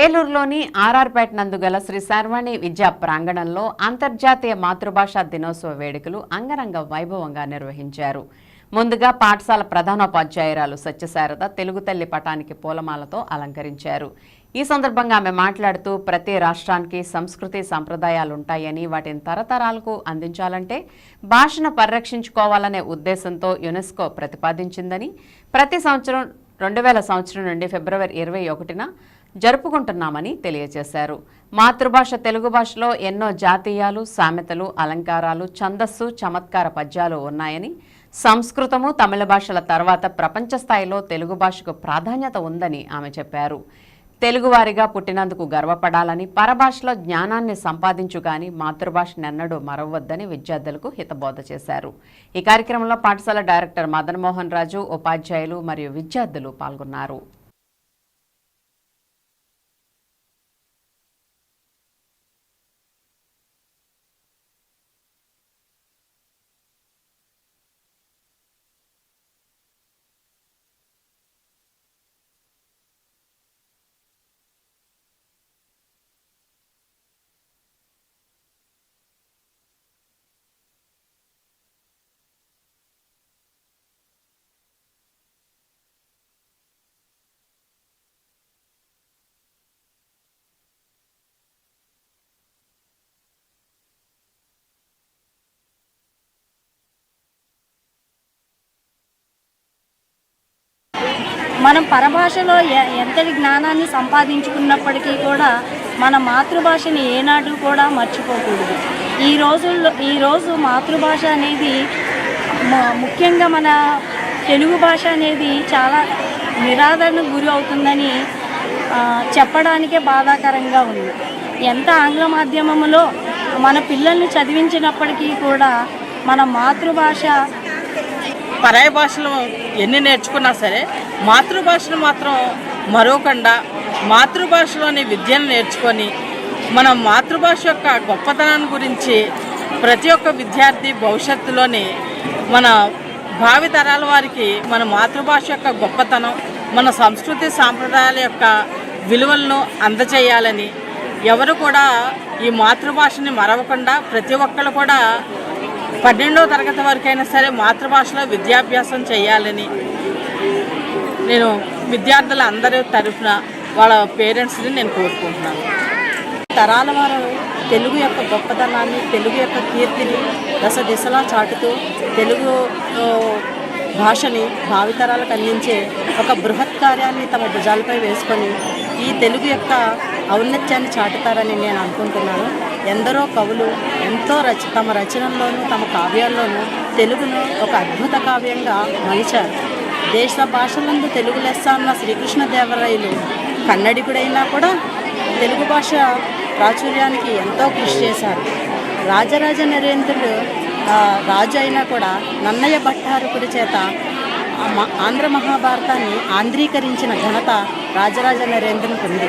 ఏలూరులోని ఆర్ఆర్పేట నందు గల శ్రీ శర్వాణి విద్యా ప్రాంగణంలో అంతర్జాతీయ మాతృభాషా దినోత్సవ వేడుకలు అంగరంగ వైభవంగా నిర్వహించారు. ముందుగా పాఠశాల ప్రధానోపాధ్యాయురాలు సత్యశారద తెలుగు తల్లి పటానికి పూలమాలతో అలంకరించారు. ఈ సందర్భంగా ఆమె మాట్లాడుతూ ప్రతి రాష్ట్రానికి సంస్కృతి సంప్రదాయాలు ఉంటాయని వాటిని తరతరాలకు అందించాలంటే భాషను పరిరక్షించుకోవాలనే ఉద్దేశంతో యునెస్కో ప్రతిపాదించిందని ప్రతి సంవత్సరం రెండు వేల సంవత్సరం నుండి ఫిబ్రవరి ఇరవై ఒకటిన జరుపుకుంటున్నామని తెలియజేశారు. మాతృభాష తెలుగు భాషలో ఎన్నో జాతీయాలు సామెతలు అలంకారాలు ఛందస్సు చమత్కార పద్యాలు ఉన్నాయని సంస్కృతము తమిళ భాషల తర్వాత ప్రపంచ స్థాయిలో తెలుగు భాషకు ప్రాధాన్యత ఉందని ఆమె చెప్పారు. తెలుగువారిగా పుట్టినందుకు గర్వపడాలని పరభాషలో జ్ఞానాన్ని సంపాదించుగాని మాతృభాషనెన్నడూ మరవద్దని విద్యార్థులకు హితబోధ చేశారు. ఈ కార్యక్రమంలో పాఠశాల డైరెక్టర్ మదన్ మోహన్ రాజు ఉపాధ్యాయులు మరియు విద్యార్థులు పాల్గొన్నారు. మనం పరభాషలో ఎ- ఎంతటి జ్ఞానాన్ని సంపాదించుకున్నప్పటికీ కూడా మన మాతృభాషని ఏనాడు కూడా మర్చిపోకూడదు. ఈ రోజుల్లో ఈరోజు మాతృభాష అనేది ముఖ్యంగా మన తెలుగు భాష అనేది చాలా నిరాదరణకు గురి అవుతుందని చెప్పడానికే బాధాకరంగా ఉంది. ఎంత ఆంగ్ల మాధ్యమంలో మన పిల్లల్ని చదివించినప్పటికీ కూడా మన మాతృభాష పరాయ భాషలు ఎన్ని నేర్చుకున్నా సరే మాతృభాషను మాత్రం మరోకుండా మాతృభాషలోని విద్యను నేర్చుకొని మన మాతృభాష యొక్క గొప్పతనాన్ని గురించి ప్రతి ఒక్క విద్యార్థి భవిష్యత్తులోని మన భావితరాల వారికి మన మాతృభాష యొక్క గొప్పతనం మన సంస్కృతి సాంప్రదాయాల యొక్క విలువలను అందచేయాలని ఎవరు కూడా ఈ మాతృభాషని మరవకుండా ప్రతి ఒక్కరు కూడా పన్నెండవ తరగతి వరకైనా సరే మాతృభాషలో విద్యాభ్యాసం చేయాలని నేను విద్యార్థుల అందరి తరఫున వాళ్ళ పేరెంట్స్ని నేను కోరుకుంటున్నాను. తరాల వారు తెలుగు యొక్క గొప్పతనాన్ని తెలుగు యొక్క కీర్తిని దశ దిశలా చాటుతూ తెలుగు భాషని భావితరాలకు అందించే ఒక బృహత్ కార్యాన్ని తమ భుజాలపై వేసుకొని ఈ తెలుగు యొక్క ఔన్నత్యాన్ని చాటుతారని నేను అనుకుంటున్నాను. ఎందరో కవులు ఎంతో రచ తమ రచనల్లోనూ తమ కావ్యాల్లోనూ తెలుగును ఒక అద్భుత కావ్యంగా మలిచారు. దేశ భాషలందు తెలుగు లెస్స అన్న శ్రీకృష్ణదేవరాయలు కన్నడికుడైనా కూడా తెలుగు భాష ప్రాచుర్యానికి ఎంతో కృషి చేశారు. రాజరాజ నరేంద్రుడు ఆ, రాజు అయినా కూడా నన్నయ్య భట్టారకుడి చేత మ- ఆంధ్ర మహాభారతాన్ని ఆంధ్రీకరించిన ఘనత రాజరాజ నరేంద్రునికి ఉంది